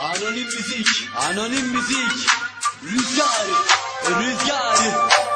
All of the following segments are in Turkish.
Anonim müzik, anonim müzik. Rüzgar, rüzgar.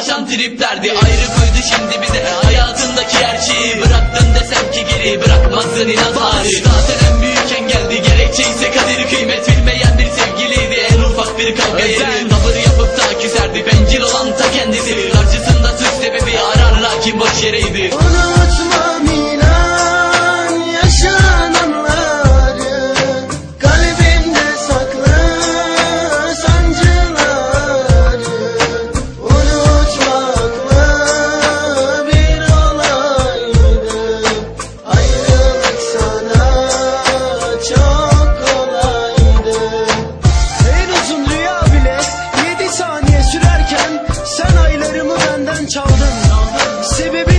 Dolaşan triplerdi ayrı koydu şimdi bize. Hayatındaki her şeyi bıraktın desem ki geri Bırakmazsın inan bari. Zaten en büyük engeldi gerekçe ise kadir kıymet bilmeyen bir sevgiliydi. En ufak bir kavga yeri Tavır yapıp da küserdi. Bencil olan ta kendisi. Karşısında suç sebebi ararlar ki boş yereydi Sebebi